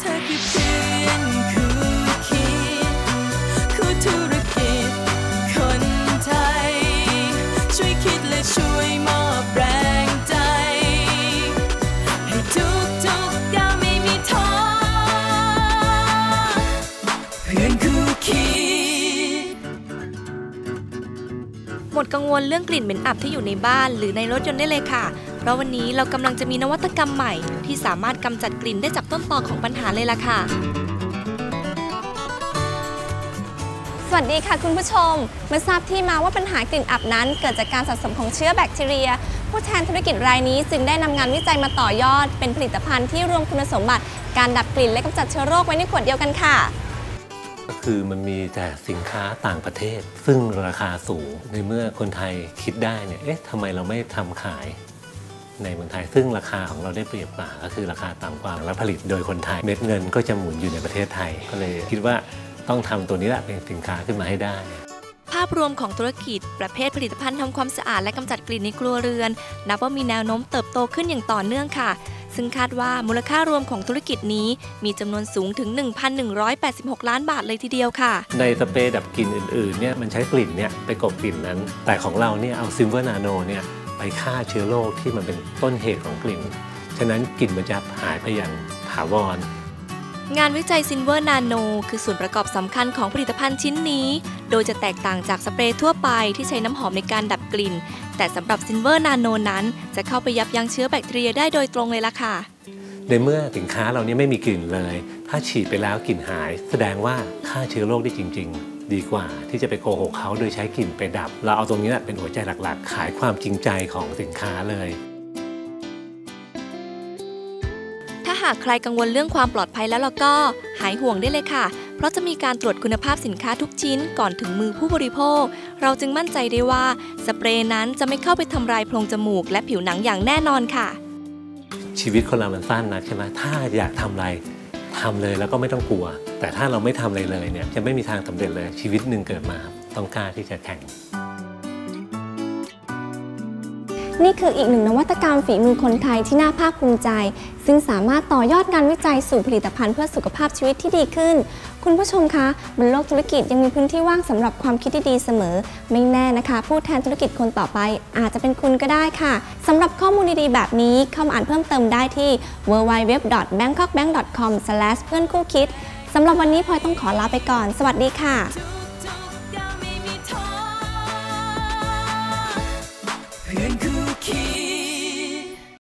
เธอคือเพื่อนคู่คิดคู่ธุรกิจคนไทย ช่วยคิดและช่วยมอบแรงใจ ให้ทุกทุกก้าวไม่มีท้อเพื่อนคู่คิด มดกังวลเรื่องกลิ่นเหม็นอับที่อยู่ในบ้านหรือในรถยนต์ได้เลยค่ะ เพราะวันนี้เรากำลังจะมีนวัตกรรมใหม่ ที่สามารถกำจัดกลิ่นได้จากต้นตอของปัญหาเลยล่ะค่ะ สวัสดีค่ะคุณผู้ชม เมื่อทราบที่มาว่าปัญหากลิ่นอับนั้น เกิดจากการสะสมของเชื้อแบคทีเรีย ผู้แทนธุรกิจรายนี้จึงได้นำงานวิจัยมาต่อยอด เป็นผลิตภัณฑ์ที่รวมคุณสมบัติ การดับกลิ่นและกำจัดเชื้อโรคไว้ในขวดเดียวกันค่ะ ก็คือมันมีแต่สินค้าต่างประเทศ ซึ่งราคาสูงในเมื่อคนไทยคิดได้เนี่ยเอ๊ะทำไมเราไม่ทำขายในเมืองไทย ซึ่งราคาของเราได้เปรียบกว่าก็คือราคาต่ำกว่าและผลิตโดยคนไทย เม็ดเงินก็จะหมุนอยู่ในประเทศไทย ก็เลยคิดว่าต้องทำตัวนี้แหละเป็นสินค้าขึ้นมาให้ได้ภาพรวมของธุรกิจ ประเภทผลิตภัณฑ์ทำความสะอาดและกำจัดกลิ่นในครัวเรือน นับว่ามีแนวโน้มเติบโตขึ้นอย่างต่อเนื่องค่ะ ซึ่งคาดว่ามูลค่ารวมของธุรกิจนี้มีจำนวนสูงถึง 1,186 ล้านบาทเลยทีเดียวค่ะ ในสเปรย์ดับกลิ่นอื่นๆเนี่ยมันใช้กลิ่นเนี่ยไปกบกลิ่นนั้น แต่ของเราเนี่ยเอาซิลเวอร์นาโนเนี่ยไปฆ่าเชื้อโรคที่มันเป็นต้นเหตุของกลิ่น ฉะนั้นกลิ่นมันจะหายไปอย่างถาวร งานวิจัยซินเวอร์นาโนคือส่วนประกอบสำคัญของผลิตภัณฑ์ชิ้นนี้ โดยจะแตกต่างจากสเปรย์ทั่วไปที่ใช้น้ำหอมในการดับกลิ่น แต่สำหรับซินเวอร์นาโนนั้น จะเข้าไปยับยั้งเชื้อแบคทีเรียได้โดยตรงเลยล่ะค่ะ ในเมื่อสินค้าเราเนี่ยไม่มีกลิ่นเลย ถ้าฉีดไปแล้วกลิ่นหาย แสดงว่าฆ่าเชื้อโรคได้จริง ๆดีกว่าที่จะไปโกหกเขาโดยใช้กลิ่นไปดับ เราเอาตรงนี้แหละเป็นหัวใจหลักๆ ขายความจริงใจของสินค้าเลยากใครกังวลเรื่องความปลอดภัยแล้วเราก็หายห่วงได้เลยค่ะ เพราะจะมีการตรวจคุณภาพสินค้าทุกชิ้นก่อนถึงมือผู้บริโภค เราจึงมั่นใจได้ว่าสเปรย์นั้นจะไม่เข้าไปทำลายโพรงจมูก และผิวหนังอย่างแน่นอนค่ะ ชีวิตคนเรามันสั้นนะใช่ไหมถ้าอยากทำอะไรทำเลยแล้วก็ไม่ต้องกลัว แต่ถ้าเราไม่ทำอะไรเลยเนี่ยจะไม่มีทางสำเร็จเลยชีวิตหนึ่งเกิดมาครับต้องกล้าที่จะแข่ง นี่คืออีกหนึ่งนวัตกรรมฝีมือคนไทยที่น่าภาคภูมิใจ ซึ่งสามารถต่อยอดงานวิจัยสู่ผลิตภัณฑ์เพื่อสุขภาพชีวิตที่ดีขึ้น คุณผู้ชมคะบนโลกธุรกิจยังมีพื้นที่ว่างสำหรับความคิดที่ดีเสมอ ไม่แน่นะคะ ผู้แทนธุรกิจคนต่อไป อาจจะเป็นคุณก็ได้ค่ะสำหรับข้อมูลดีๆ แบบนี้เข้ามาอ่านเพิ่มเติมได้ที่ www.bangkokbank.com เพื่อนคู่คิดสำหรับวันนี้พลอยต้องขอลาไปก่อน สวัสดีค่ะ Pinkookie.